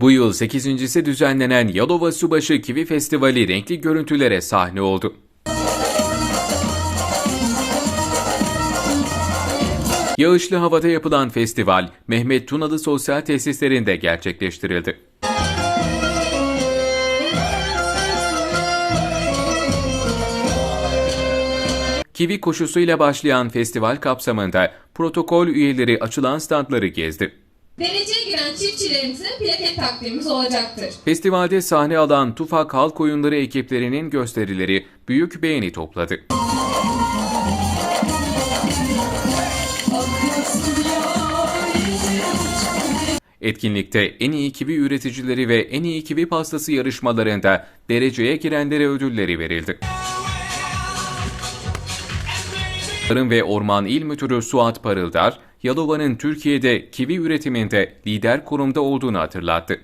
Bu yıl 8.si düzenlenen Yalova Subaşı Kivi Festivali renkli görüntülere sahne oldu. Yağışlı havada yapılan festival Mehmet Tunalı Sosyal Tesislerinde gerçekleştirildi. Kivi koşusuyla başlayan festival kapsamında protokol üyeleri açılan standları gezdi. Dereceye giren çiftçilerimizin plaket takdimimiz olacaktır. Festivalde sahne alan Tufak Halk Oyunları ekiplerinin gösterileri büyük beğeni topladı. Etkinlikte en iyi kivi üreticileri ve en iyi kivi pastası yarışmalarında dereceye girenlere ödülleri verildi. Tarım ve Orman İl Müdürü Suat Parıldar, Yalova'nın Türkiye'de kivi üretiminde lider konumda olduğunu hatırlattı.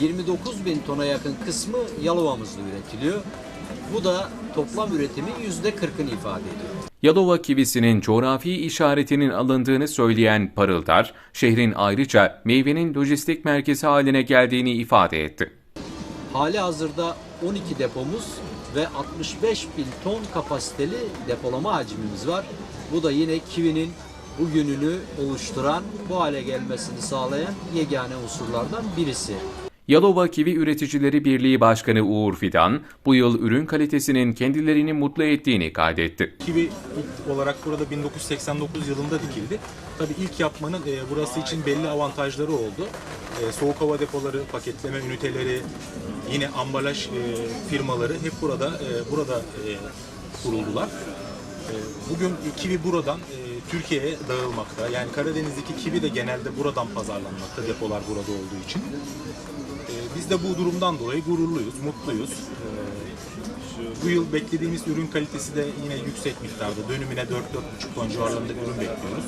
29 bin tona yakın kısmı Yalova'mızda üretiliyor. Bu da toplam üretimin %40'ını ifade ediyor. Yalova kivisinin coğrafi işaretinin alındığını söyleyen Parıldar, şehrin ayrıca meyvenin lojistik merkezi haline geldiğini ifade etti. Hali hazırda 12 depomuz ve 65 bin ton kapasiteli depolama hacmimiz var. Bu da yine kivinin bugününü oluşturan, bu hale gelmesini sağlayan yegane unsurlardan birisi. Yalova Kivi Üreticileri Birliği Başkanı Uğur Fidan, bu yıl ürün kalitesinin kendilerini mutlu ettiğini kaydetti. Kivi ilk olarak burada 1989 yılında dikildi. Tabii ilk yapmanın e, burası için belli avantajları oldu. E, soğuk hava depoları, paketleme üniteleri, yine ambalaj e, firmaları hep burada e, burada e, kuruldular. E, bugün kivi buradan e, Türkiye'ye dağılmakta. Yani Karadeniz'deki kivi de genelde buradan pazarlanmakta depolar burada olduğu için. E, biz de bu durumdan dolayı gururluyuz, mutluyuz. E, bu yıl beklediğimiz ürün kalitesi de yine yüksek miktarda. Dönümüne 4-4,5 ton civarlarında ürün bekliyoruz.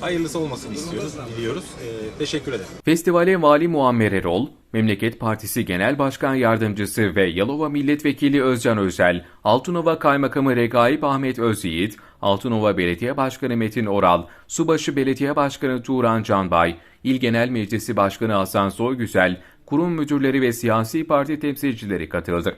Hayırlısı olmasını istiyoruz, diliyoruz. Ee, teşekkür ederim. Festivale Vali Muammer Erol, Memleket Partisi Genel Başkan Yardımcısı ve Yalova Milletvekili Özcan Özel, Altınova Kaymakamı Regaip Ahmet Özyiğit, Altınova Belediye Başkanı Metin Oral, Subaşı Belediye Başkanı Turan Canbay, İl Genel Meclisi Başkanı Hasan Soygüzel, kurum müdürleri ve siyasi parti temsilcileri katıldı.